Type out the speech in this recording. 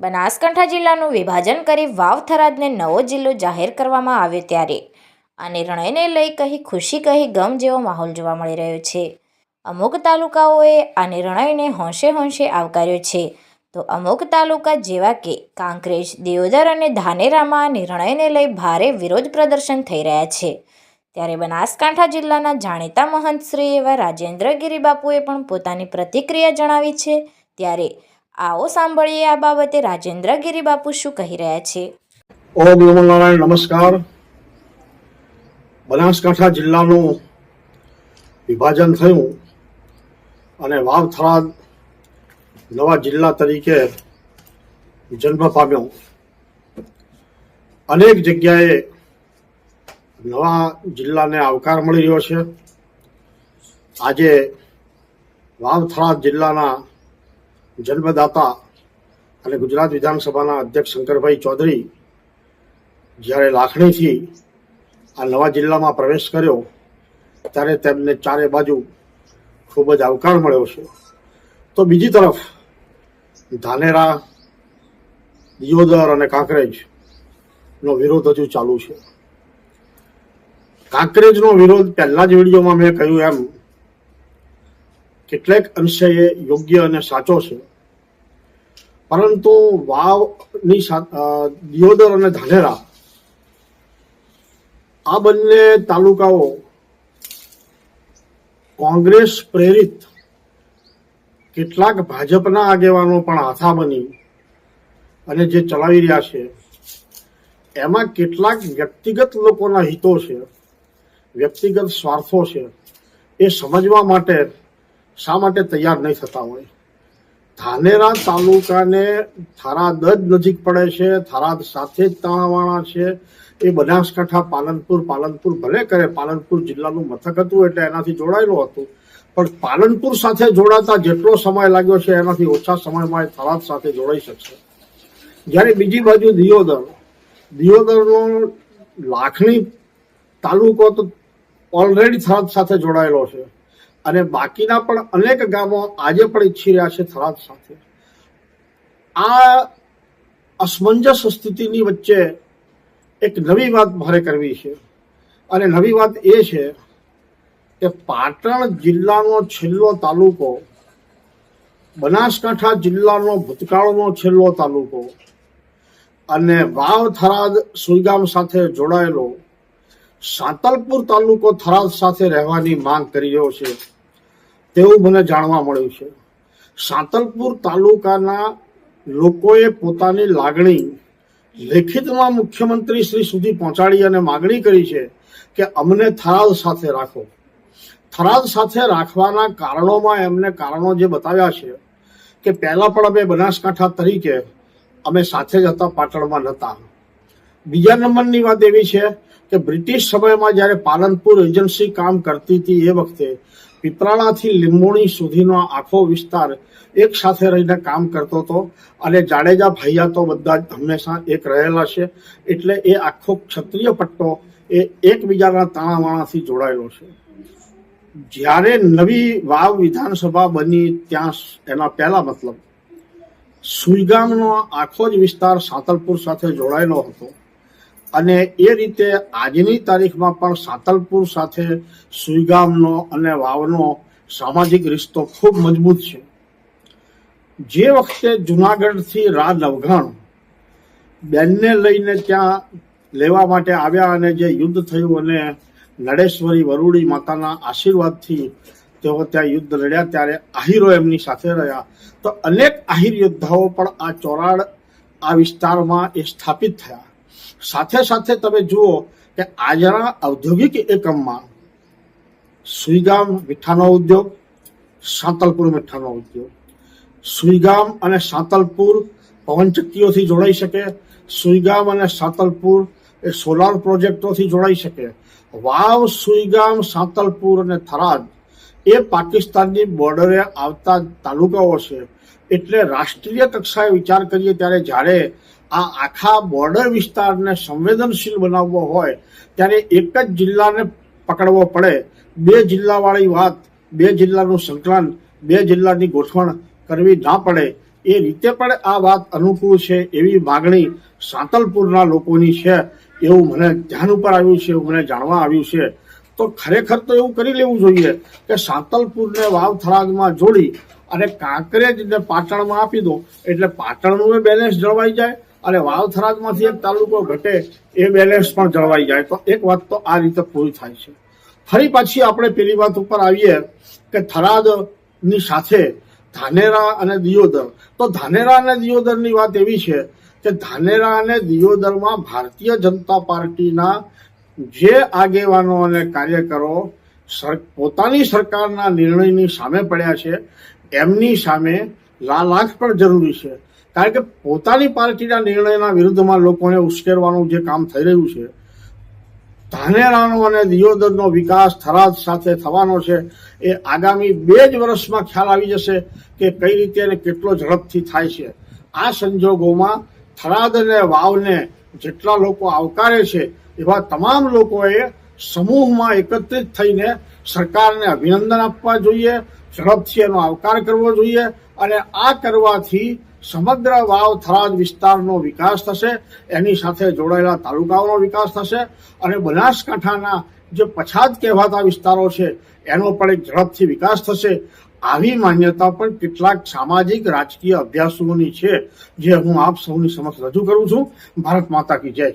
બનાસકાંઠા જિલ્લાનું વિભાજન કરી વાવ થરાદને નવો જિલ્લો જાહેર કરવામાં આવ્યો ત્યારે. આ નિર્ણયને લઈ કહી ખુશી કહી ગમ જેવો માહોલ જોવા મળી રહ્યો છે. અમુક તાલુકાઓએ આ નિર્ણયને હોંશે હોંશે આવકાર્યો છે. તો અમુક તાલુકા જેવા કે કાંકરેજ, દિયોદર અને ધાનેરામાં આ નિર્ણયને લઈ ભારે વિરોધ પ્રદર્શન થઈ રહ્યા છે. ત્યારે બનાસકાંઠા જિલ્લાના જાણીતા મહંત શ્રી એવા રાજેન્દ્રગીરી બાપુએ પણ પોતાની પ્રતિક્રિયા જણાવી છે. ત્યારે આવો સાંભળીએ આ બાબતે રાજેન્દ્રગીરી બાપુ શું કહી રહ્યા છે. ઓમ નમો નમસ્કાર. બનાસકાંઠા જિલ્લાનું વિભાજન થયું અને વાવ નવા જિલ્લા તરીકે જન્મ પામ્યો. અનેક જગ્યાએ નવા જિલ્લાને આવકાર મળી રહ્યો છે. આજે વાવથરા જિલ્લાના જન્મદાતા અને ગુજરાત વિધાનસભાના અધ્યક્ષ શંકરભાઈ ચૌધરી જ્યારે લાખણીથી આ નવા જિલ્લામાં પ્રવેશ કર્યો, ત્યારે તેમને ચારે બાજુ ખૂબ જ આવકાર મળ્યો છે. તો બીજી તરફ ધાનેરા, દિયોદર અને કાંકરેજ નો વિરોધ હજુ ચાલુ છે. કાંકરેજનો વિરોધ પહેલા જ વિડીયોમાં મેં કહ્યું એમ કેટલેક અંશે એ યોગ્ય અને સાચો છે. પરંતુ વાવની દિયોદર અને ધાનેરા આ બંને તાલુકાઓ કોંગ્રેસ પ્રેરિત કેટલાક ભાજપના આગેવાનો પણ આથા બની અને જે ચલાવી રહ્યા છે. એમાં કેટલાક વ્યક્તિગત લોકોના હિતો છે, વ્યક્તિગત સ્વાર્થો છે, એ સમજવા માટે શા માટે તૈયાર નહીં થતા હોય? ધાનેરા તાલુકાને થરાદ જ નજીક પડે છે થરાદ સાથે જ તાણાવાણા છે. એ બનાસકાંઠા, પાલનપુર પાલનપુર ભલે કરે, પાલનપુર જિલ્લાનું મથક હતું એટલે એનાથી જોડાયેલું હતું. પણ પાલનપુર સાથે જોડાતા જેટલો સમય લાગ્યો છે, એનાથી ઓછા સમયમાં એ થરાદ સાથે જોડાઈ શકશે. જ્યારે બીજી બાજુ દિયોદર. દિયોદરનો લાખણી તાલુકો તો ઓલરેડી થરાદ સાથે જોડાયેલો છે. અને બાકીના પણ અનેક ગામો આજે પણ ઈચ્છી રહ્યા છે થરાદ સાથે. આ અસમંજસ સ્થિતિની વચ્ચે એક નવી વાત મારે કરવી છે. અને નવી વાત એ છે કે પાટણ જિલ્લાનો છેલ્લો તાલુકો, બનાસકાંઠા જિલ્લાનો ભૂતકાળનો છેલ્લો તાલુકો અને વાવ થરાદ સુઈગામ સાથે જોડાયેલો સાંતલપુર તાલુકો થરાદ સાથે રહેવાની માંગ કરી રહ્યો છે, તેવું મને જાણવા મળ્યું છે. સાંતલપુર તાલુકાના લોકોએ પોતાની લાગણી લેખિતમાં મુખ્યમંત્રી શ્રી સુધી પહોંચાડી અને માગણી કરી છે કે અમને થરાદ સાથે રાખો. થરાદ સાથે રાખવાના કારણોમાં એમને કારણો જે બતાવ્યા છે કે પહેલા પણ અમે બનાસકાંઠા તરીકે અમે સાથે જ હતા, પાટણમાં નહોતા બીજા નંબરની વાત એવી છે કે બ્રિટિશ સમયમાં જ્યારે પાલનપુર એજન્સી કામ કરતી હતી એ વખતે પીપરાણાથી લીંબોણી સુધીનો આખો વિસ્તાર એક સાથે રહીને કામ કરતો હતો અને જાડેજા ભૈયા તો બધા જ હંમેશા એક રહેલા છે. એટલે એ આખો ક્ષત્રિય પટ્ટો એ એકબીજાના તાણાવાણાથી જોડાયેલો છે. જ્યારે નવી વાવ વિધાનસભા બની ત્યાં એના પહેલા મતલબ સુઈગામનો આખો જ વિસ્તાર સાતલપુર સાથે જોડાયેલો હતો. અને એ રીતે આજની તારીખમાં પણ સાતલપુર સાથે સુઈગામનો અને વાવનો સામાજિક રિશ્તો ખૂબ મજબૂત છે. જે વખતે જુનાગઢથી રા નવઘણ બેનને લઈને ત્યાં લેવા માટે આવ્યા અને જે યુદ્ધ થયું અને નડેશ્વરી વરુડી માતાના આશીર્વાદથી તેઓ ત્યાં યુદ્ધ લડ્યા, ત્યારે આહિરો એમની સાથે રહ્યા. તો અનેક આહિર યોદ્ધાઓ પણ આ ચોરાડ, આ વિસ્તારમાં એ સ્થાપિત થયા. સાથે સાથે તમે જુઓ કે આજના ઔદ્યોગિક એકમમાં સુઈગામ મીઠાનો ઉદ્યોગ, સાંતલપુર મીઠાનો ઉદ્યોગ. સુઈગામ અને સાંતલપુર પવનચક્કીઓથી જોડાઈ શકે. સુઈગામ અને સાંતલપુર એ સોલાર પ્રોજેક્ટોથી જોડાઈ શકે. વાવ, સુઈગામ, સાંતલપુર અને થરાદ એ પાકિસ્તાનની બોર્ડરે આવતા તાલુકાઓ છે. એટલે રાષ્ટ્રીય કક્ષાએ વિચાર કરીએ ત્યારે જ્યારે આ આખા બોર્ડર વિસ્તારને સંવેદનશીલ બનાવવો હોય, ત્યારે એક જ જિલ્લાને પકડવો પડે. બે જિલ્લાવાળી વાત, બે જિલ્લાનું સંકલન, બે જિલ્લાની ગોઠવણ કરવી ના પડે. એ રીતે પણ આ વાત અનુકૂળ છે એવી માગણી સાંતલપુરના લોકોની છે એવું મને ધ્યાન ઉપર આવ્યું છે, એવું મને જાણવા આવ્યું છે. તો ખરેખર તો એવું કરી લેવું જોઈએ કે સાંતલપુરને વાવ થરાદમાં જોડી અને કાંકરેજને પાટણમાં આપી દો. એટલે પાટણનું બેલેન્સ જળવાઈ જાય અને વાવ થરાદમાંથી એક તાલુકો ઘટે એ બેલેન્સ પણ જળવાઈ જાય. તો એક વાત તો આ રીતે પૂરી થાય છે. ફરી પાછી આપણે પેલી વાત ઉપર આવીએ કે થરાદની સાથે ધાનેરા અને દિયોદર. તો ધાનેરા અને દિયોદરની વાત એવી છે કે ધાનેરા અને દિયોદરમાં ભારતીય જનતા પાર્ટીના જે આગેવાનો અને કાર્યકરો પોતાની સરકારના નિર્ણયની સામે પડ્યા છે, એમની સામે લાલાખ પણ જરૂરી છે. કારણ કે પોતાની પાર્ટીના નિર્ણયના વિરુદ્ધમાં લોકોને ઉશ્કેરવાનું જે કામ થઈ રહ્યું છે, ધાનેરાનો અને દિયોદરનો વિકાસ થરાદ સાથે થવાનો છે, એ આગામી બે જ વર્ષમાં ખ્યાલ આવી જશે કે કઈ રીતે અને કેટલો ઝડપથી થાય છે. આ સંજોગોમાં થરાદ અને વાવને જેટલા લોકો આવકારે છે, એવા તમામ લોકોએ સમૂહમાં એકત્રિત થઈને સરકારને અભિનંદન આપવા જોઈએ, ઝડપથી એનો આવકાર કરવો જોઈએ અને આ કરવાથી સમગ્ર વાવ, થરાદ વિસ્તારનો વિકાસ થશે, એની સાથે જોડાયેલા તાલુકાઓનો વિકાસ થશે અને બનાસકાંઠાના જે પછાત કહેવાતા વિસ્તારો છે, એનો પણ એક ઝડપથી વિકાસ થશે. આવી માન્યતા પણ કેટલાક સામાજિક, રાજકીય અભ્યાસોની છે, જે હું આપ સૌની સમક્ષ રજૂ કરું છું. ભારત માતા કી જય.